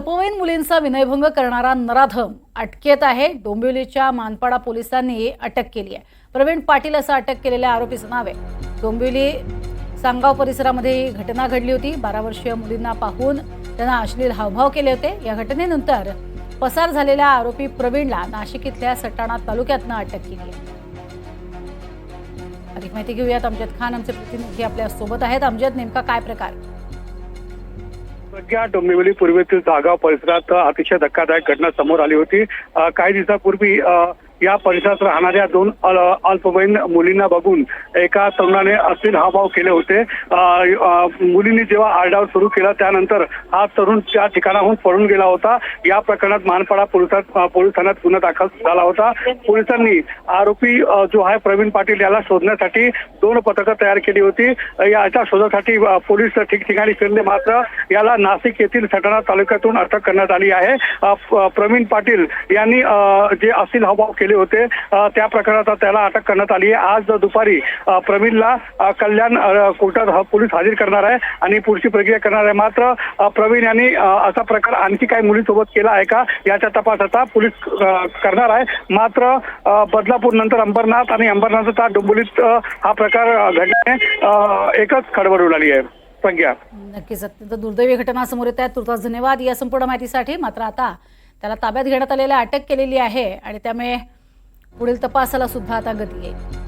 अल्पवयीन मुलींचा विनयभंग करणारा नराधम अटकेत आहे. डोंबिवलीच्या मानपाडा पोलिसांनी अटक केली आहे. प्रवीण पाटील असं अटक केलेल्या आरोपीचं नाव आहे. डोंबिवली सांगाव परिसरामध्ये ही घटना घडली होती. बारा वर्षीय मुलींना पाहून त्यांना अश्लील हावभाव केले होते. या घटनेनंतर पसार झालेल्या आरोपी प्रवीणला नाशिक इथल्या सटाणा तालुक्यातनं अटक केली आहे. अधिक माहिती घेऊयात. अमजद खान आमचे प्रतिनिधी आपल्यासोबत आहेत. अमजद नेमका काय प्रकार? प्रज्ञा डोंबिवली पूर्वेतील जागा परिसरात अतिशय धक्कादायक घटना समोर आली होती. काही दिवसापूर्वी अ, या परिसरात राहणाऱ्या दोन अल्पवयीन मुलींना बघून एका तरुणाने अश्लील हावभाव केले होते. मुलींनी जेव्हा आरडाव सुरू केला त्यानंतर हा तरुण त्या ठिकाणाहून पळून गेला होता. या प्रकरणात मानपाडा पोलिसात पोलीस ठाण्यात गुन्हा दाखल झाला होता. पोलिसांनी आरोपी जो आहे प्रवीण पाटील याला शोधण्यासाठी दोन पथकं तयार केली होती. याच्या शोधासाठी पोलीस ठिकठिकाणी फिरले. मात्र याला नाशिक येथील सटाणा तालुक्यातून अटक करण्यात आली आहे. प्रवीण पाटील यांनी जे असील हावभाव केले होते. त्या प्रकरणात त्याला अटक करण्यात आली आहे. आज दुपारी प्रवीणला कल्याण कोर्टात पोलीस हजर करणार आहे आणि पुढची प्रक्रिया करणार आहे. मात्र प्रवीण यांनी असा प्रकार आणखी काही मुलीसोबत केला आहे का? याच्या आता पोलीस करणार आहे. मात्र बदलापूर नंतर अंबरनाथ आणि अंबरनाथ डोंबिवलीत हा प्रकार घडल्याने एकच खडबड उडाली आहे. प्रज्ञा. नक्कीच. अत्यंत दुर्दैवी घटना समोर येत आहेत तुर्तास धन्यवाद या संपूर्ण माहितीसाठी. मात्र आता त्याला ताब्यात घेण्यात आलेल्या अटक केलेली आहे आणि त्यामुळे पुढील तपासाला सुद्धा आता गती येईल.